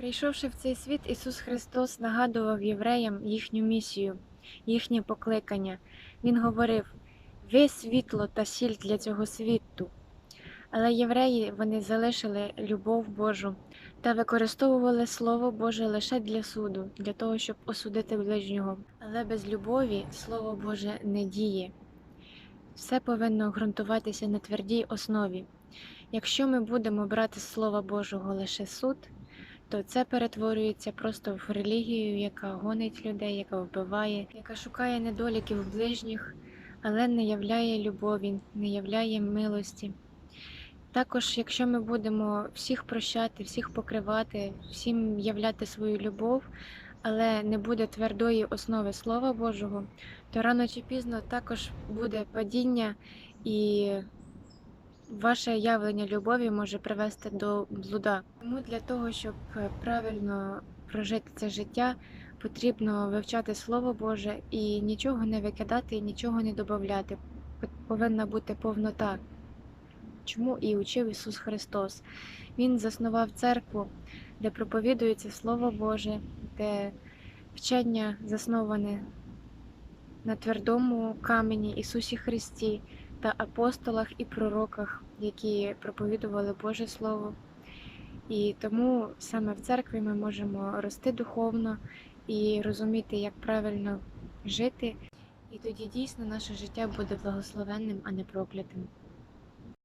Прийшовши в цей світ, Ісус Христос нагадував євреям їхню місію, їхнє покликання. Він говорив: ви світло та сіль для цього світу. Але євреї вони залишили любов Божу та використовували Слово Боже лише для суду, для того, щоб осудити ближнього. Але без любові Слово Боже не діє. Все повинно ґрунтуватися на твердій основі. Якщо ми будемо брати Слова Божого лише суд, то це перетворюється просто в релігію, яка гонить людей, яка вбиває, яка шукає недоліків ближніх, але не являє любові, не являє милості. Також, якщо ми будемо всіх прощати, всіх покривати, всім являти свою любов, але не буде твердої основи Слова Божого, то рано чи пізно також буде падіння і ваше явлення любові може привести до блуда. Тому для того, щоб е, правильно прожити це життя, потрібно вивчати Слово Боже і нічого не викидати, і нічого не додати. Повинна бути повнота. Чому і учив Ісус Христос. Він заснував церкву, де проповідується Слово Боже, де вчення засноване на твердому камені Ісусі Христі та апостолах і пророках, які проповідували Боже Слово. І тому саме в церкві ми можемо рости духовно і розуміти, як правильно жити. І тоді дійсно наше життя буде благословенним, а не проклятим.